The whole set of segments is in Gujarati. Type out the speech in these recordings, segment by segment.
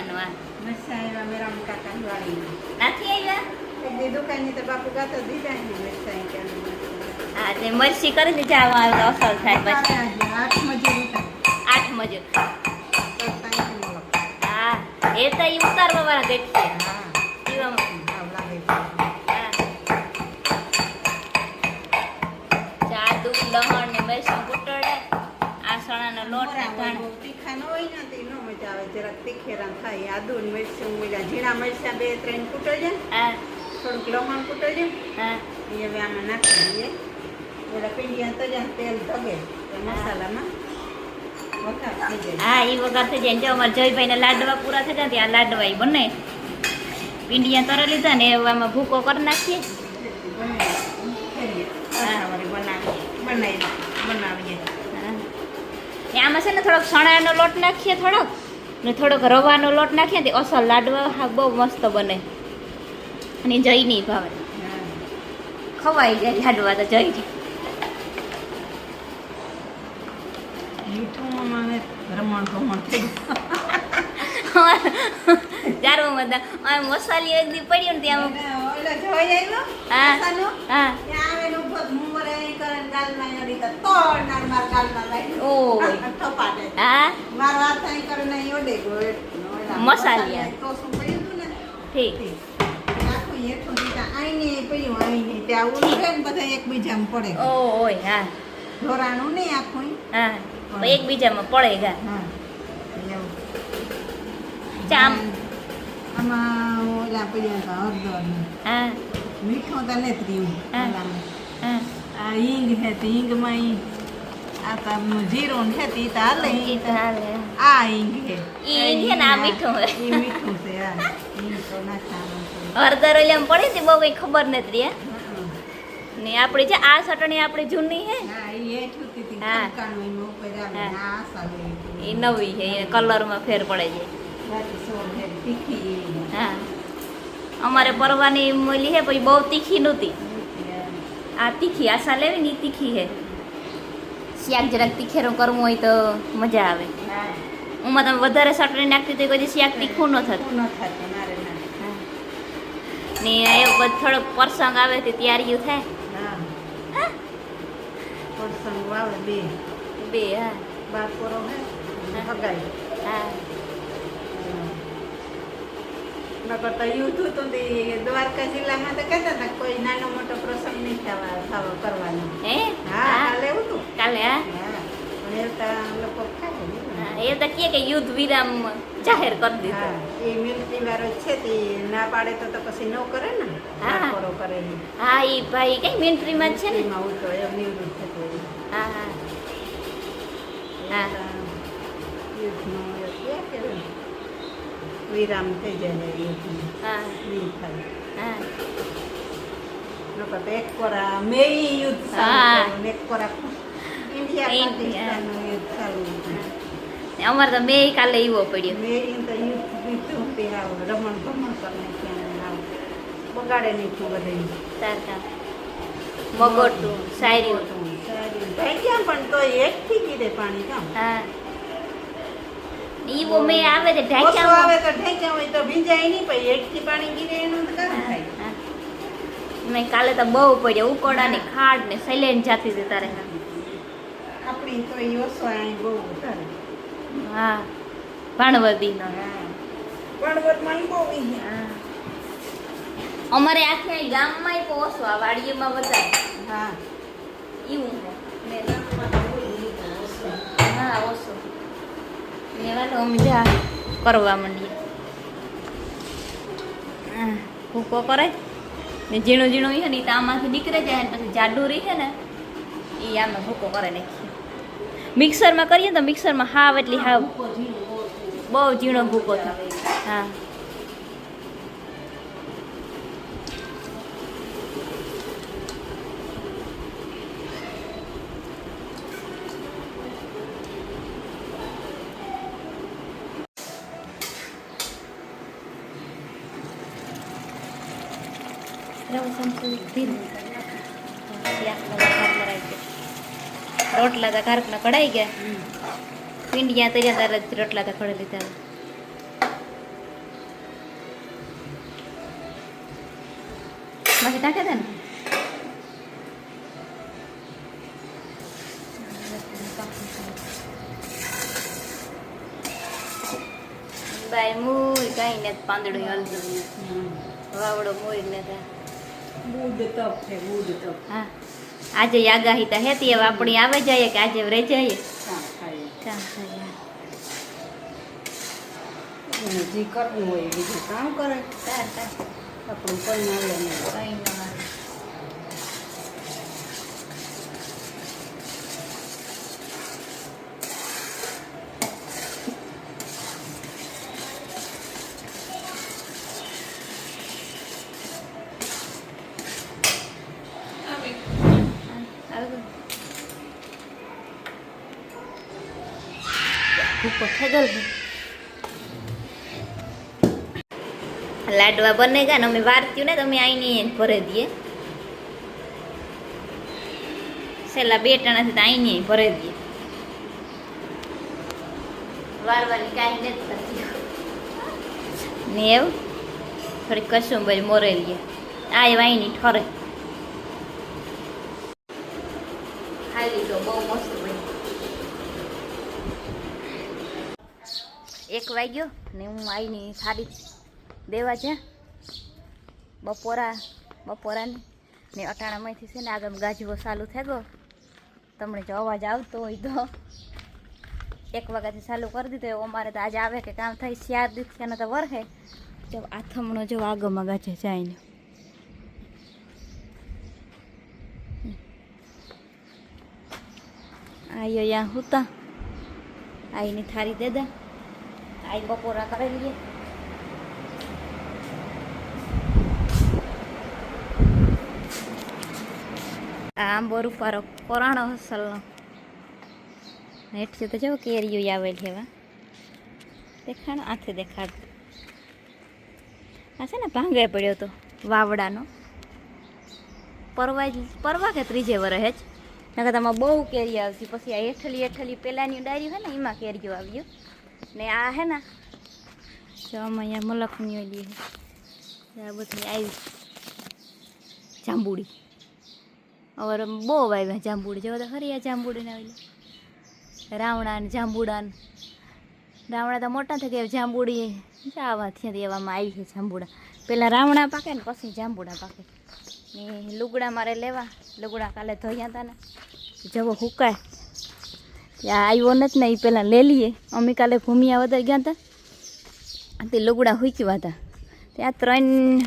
મરચાંનું આ. મરચાં આવ્યા મેરામ કાકા વાળીમાં નથી આવ્યા એક દી દુકાનની તો બાપુ ગાતો દીધા ને હા તે મરચી કરી દીધી આમાં અસર થાય પછી. આઠ મજૂરી આઠ. હા એ તો એ ઉતારવા વાળા દેખશે હા. લહણ ને મરસી કૂટડે આ સણાનો લોટ ને મોરા હોય, ન તો ઈ ન મજા આવે. જરાક તીખેરા થાય આદુ ને મરચાં ઓલા ઝીણા મરચાં બે ત્રણ કૂટોજે હા. થોડુંક લમણ કૂટોજે હા. એ હવે આમાં નાખી દઈએ. ઓલા પીંડિયા જાય તેલ તગે તો મસાલામાં હા એ વગર થઈ જાય જો અમારે જયભાઈને લાડવા પૂરા થઈ જાય ત્યાં લાડવા એ બને. પીંડિયા તરા લીધા ને હવે આમાં ભૂકો કરી નાખીએ હા. ને આમાં છે ને થોડોક સણાનો લોટ નાખીએ થોડોક ને થોડોક રવાનો લોટ નાખીએ ને તે અસલ લાડવા હા બહુ મસ્ત બને. અને જઈ નહીં ભાવે. ખવાઈ જાય લાડવા તો જઈ જાય. મસાલી એક દી પડ્યું ને ત્યાં હા. હા. હા મસાલિયા. ઠીક. એકબીજામાં પડે. ગા ચામ. આમાં. ઓલા પડ્યા હતા. હા. મીઠો તો નથી રહ્યું હા. હા. આ હિંગ છે તો હિંગમાં ઈ આ તો જીરો જીરું છે તી તો હાલે ઈ તો હાલે. આ હિંગ છે ઈ હિંગ છે ને મીઠું છે. ઈ મીઠું છે હા હિંગ તો પડી બહુ કઈ ખબર નથી રહી ને આપણી છે આ ચટણી આપણી જૂની હે. હા હા. હા. ને એ નવી છે એ કલરમાં ફેર પડે છે. હા અમારે પરવાની મોલી હે પછી બહુ તીખી નહોતી. આ તીખી આશા લેવી ને તીખી હે શાક જરાક તીખેરો કરવું હોય તો મજા આવે. ઉમાં તમે વધારે સટણી નાખતી તો કોઈ શાક તીખું ન થતું. ન થતું મારે ના. ને એ બધું થોડોક પ્રસંગ આવે તે તૈયારીઓ થાય. હા. પ્રસંગ વાવે બે. બે હા. હે હા. હા. નકર તો યુદ્ધ હતું તે દ્વારકા જિલ્લામાં તો કહેતા હતા કોઈ નાનો મોટો પ્રસંગ નહીં થવા થવા કરવાનો. હે? હા કાલે એવું હતું. કાલે હા? હા. તો લોકો એ તો કહે કે યુદ્ધ વિરામ જાહેર કરી હા એ મિલિટરી વાળો છે તે. ના પાડે તો તો પછી ન કરે ને. હા. કરો કરે હા એ ભાઈ કઈ મિલિટરીમાં જ છે ને? એમાં તો એમ નિવૃત્ત થતો. હા હા. હા. યુદ્ધ નો. કે વિરામ થઈ જાય હા. નહીં થાય. હા. નકર એક કોરા મેઈ યુદ્ધ હા. ચાલુ એક કોરા ઇન્ડિયા ઇન્ડિયા. પાકિસ્તાનનું યુદ્ધ ચાલુ અમારે તો મેં કાલે એવો પડ્યો. તો યુદ્ધ બીજું રમણ ભમણ કરીને ત્યાં બગાડે નહીં છું બધે તારકા. મગોટું સાયરી થઈ ગયા પણ તો એકથી કીધે પાણી કામ. હા. ઈવો મેં આવે તો ઢાંચા આવે તો ઢાંચા હોય તો ભીંજાય નહીં પછી એકથી પાણી ગીરે એનું તો કામ થાય. મેં કાલે તો બહુ પડ્યો. ઉકોડા ને ખાડ ને સૈલેન જાતી હતી તારે. આપણી તો ઈ ઓસો આઈ બહુ વધારે. હા ભાણવદી નો હા. માં ઈ બહુ ઈ હા. અમારે આખે ગામમાં ય ઓછો આ વાડીમાં વધારે. હા. એવું મેં ને હા ઓછો. ને વાલો અમે કરવા માંડીએ. હા, ભૂકો કરે? ને ઝીણું ઝીણું છે ને એ તો આમાંથી નીકળે જાય ને પછી જાડું રહી છે ને એ આમાં ભૂકો કરે નાખીએ. મિક્સરમાં કરીએ તો મિક્સરમાં હાવ એટલી હાવ બહુ ઝીણો ભૂકો થાય. હા. રોટલા તા ખારક ના કઢાઈ ગયા. પિંડિયા તૈયાર તારા રોટલા તા ખડે લીધા. બાકી ટાંકે તા ને? બાય, મૂળ કઈ ને પાંદડું હલતું વાવડો મૂળ ને ત્યાં બુધ તપ છે બુધ તપ. હા. આજે આગાહી તો હેતી હવે આપણી આવે જાય કે આજે રહી એને જે કરવું હોય બીજું કામ કરે. આપણું કોઈ ના કઈ ન આવે ભૂકો થઈ. લાડવા બને ગયા ને અમે વારત્યું ને તમે આઈની ભરે દઈએ. છેલ્લા બે ટણાથી તો આઈની ભરે દઈએ. વારવાની ને એવું? થોડીક કસુંબરી મોરેલીએ. આ એ વાઈની ઠરે. ખાઈ લીધો બહુ મસ્ત બની એક વાગ્યો ને હું આવીને સાડી દેવા છે. બપોરા, બપોરાની ને અટાણામાંથી છે ને આગળ ગાજવો ચાલુ થઈ ગયો. તમને જો અવાજ આવતો હોય તો એક વાગ્યાથી ચાલુ કરી દીધો. અમારે તો આજે આવે કે કામ થાય ચાર દિવસ એને તો વરહે જો આથમણો જો આગળમાં ગાજે જાય આયો યા હુતા. આઈની થારી દે. દે આઈ બપોરા કરી લઈએ આ આંબો રૂપારો પોરાણો હસલનો. હેઠી તો જો કેરીઓ આવેલ એવા દેખાણ આથી દેખાડ આ છે ને ભાંગે પડ્યો તો વાવડાનો. પરવા પરવા કે ત્રીજે વરસ જ નકર તમારે બહુ કેરી આવતી. પછી આ હેઠલી હેઠલી પેલાની ડાયરી હોય ને, એમાં કેરીઓ આવ્યું ને આ હે ને, જો આમાં અહીંયા મલકની ઓલી આ બધી આવી જાંબુડી. હવે બહુ આવ્યા જાંબુડી. જો તો ખરી આ જાંબુડીને આવેલી રાવણા ને જાંબુડા ને. રાવણા તો મોટા થઈ ગયા જાંબુડી જાવા ત્યાંથી એવામાં આવી છે જાંબુડા. પહેલાં રાવણા પાકે ને પછી જાંબુડા પાકે. ને લુગડા મારે લેવા. લુગડા કાલે ધોયા હતા ને. જવો હુકાય. ત્યાં આવ્યો નથી ને એ પહેલાં લઈ લઈએ. અમે કાલે ભૂમિયા વધારે ગયા હતા. તે લુગડા હુક્યા હતા. ત્યાં ત્રણ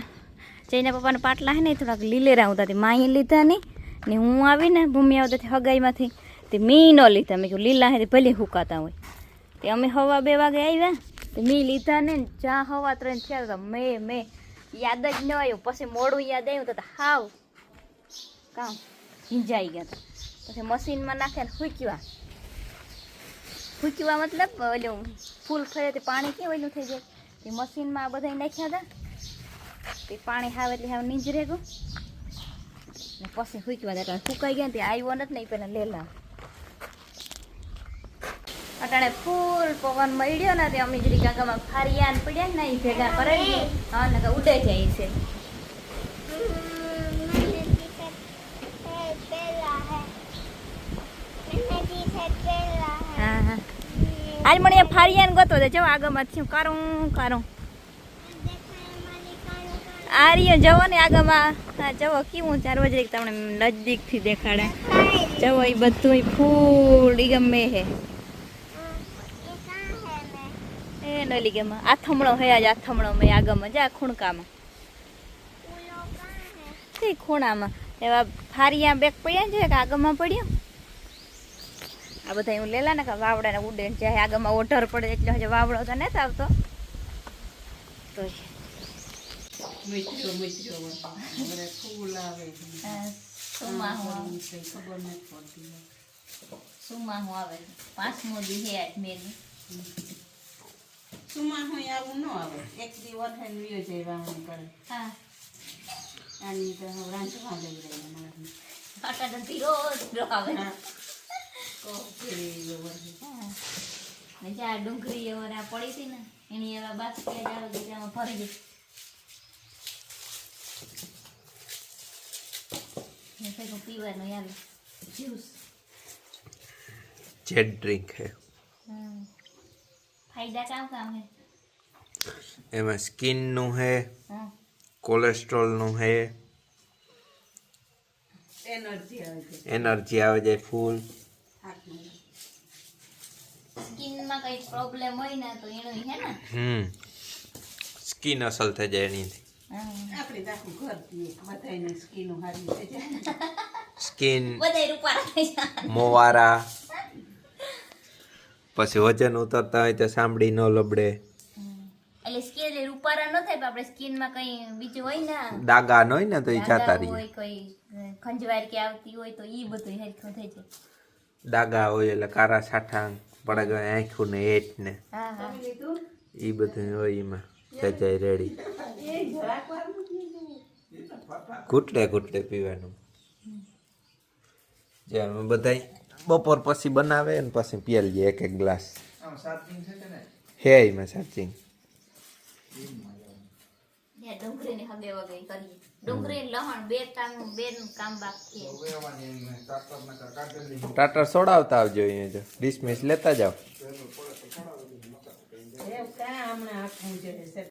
જઈને પપ્પાના પાટલા હે ને થોડાક લીલેરા હતા તે માઈ લીધા નહીં ને હું આવીને ભૂમિયા વધારથી હગાઈમાંથી તે મી ન લીધા. મેં કહ્યું લીલા હે તે ભલે હુકાતા હોય. તે અમે હવા બે વાગે આવ્યા. તે મી લીધા ને જ્યાં હવા ત્રણ થયા હતા, મેં મેં. યાદ જ ન આવ્યું. પછી મોડું યાદ આવ્યું તો હાવ કામ ભીંજાઈ ગયા હતા. પછી મશીનમાં નાખે ને ફૂક્યા મતલબ, ઓલું ફૂલ તે પાણી કેવું ઓલું થઈ જાય? તે મશીનમાં આ બધા નાખ્યા હતા. તે પાણી હાવ એટલે હાવ નીંજરે ગયું પછી ફૂક્યા હતા સુકાઈ ગયા તે આવ્યો નથી ને એ પહેલાં લેલા. અટાણે ફૂલ પવન મળ્યો ને, તે અમે જરી કાકામાં ફારિયાન પડ્યા ને એ ભેગા કરે હા ને ઉડે જાય છે હા હા આજ મને ફારિયાન ગતો છે જો આગળમાં થયું. કારું કારું. આ રહ્યો જવો ને આગળમાં હા જવો. કેવું ચાર વાગે તમને નજદીકથી દેખાડે. જવો એ બધું ફૂલ ઈ ગમે હે. એ નલી ગેમાં. આ થમણો હે આજ આ થમણો મેં. આગળમાં જા ખૂણકામાં તે ખૂણામાં. એવા ફારિયા બેગ પડ્યા છે કે આગળમાં પડ્યો. આ બધા હું લેલા ને વાવડા ને ઉડે જાય. આગળમાં ઓઢર પડે એટલે હજુ વાવડો તો નથી આવતો. તો ફૂલ આવે પાંચમો દી હે આજ મેની. સુમાં હોય આવું ન આવે. એક દી વરસાદ વિયો જાય વાહન કરે. હા. આની તો રાંધવા લઈ રહી મારે. રોજ આવે હા. તો ફેરી ગયો વરસાદ. હા. ને જ્યાં ડુંગળી આ પડી હતી ને એની એવા બાસ્કેટ આવે તેમાં ભરી ગઈ ભેગું પીવાનું આવે જ્યુસ જેટ ડ્રિંક હે હમ. ફાયદા કામ કામ હે એમાં સ્કિનનું હે કોલેસ્ટ્રોલનું હે એનર્જી આવે છે. એનર્જી આવે છે ફૂલ સ્કિનમાં કઈ પ્રોબ્લેમ હોય ને તો એનો હે ને. હમ. સ્કિન અસલ થઈ જાય એની. આપણે તો ઘર બધાને સ્કીનો હારી થઈ જાય. સ્કિન બધાય રૂપારા થઈ જાય. મોવારા પછી વજન ઉતરતા હોય તો સાંભળી ન લબડે. એટલે સ્કિન એટલે રૂપારા ન થાય પણ આપણે સ્કિનમાં કઈ બીજું હોય ને. દાગા ન હોય ને તો એ જાતા રહી હોય કોઈ ખંજવાળ કે આવતી હોય તો એ બધું હેરખું થઈ જાય. દાગા હોય એટલે કારા સાઠા પડે ગયા આંખું ને એટ ને એ બધું હોય એમાં. થઈ રેડી. ઘૂટડે ઘૂંટડે પીવાનું. જે અમે બધા બપોર પછી બનાવે ને પછી પીએલ જાય એક એક ગ્લાસ. હે એમાં ચાર્જિંગ ત્યાં ડુંગળીની હગે વગે કરીએ. ડુંગળી લહણ બે કામ બે નું કામ બાકી ટાટર સોડાવતા આવજો અહીંયા જો. ડિસમિસ લેતા જાઓ. એ કાં હમણાં આખું જે છે.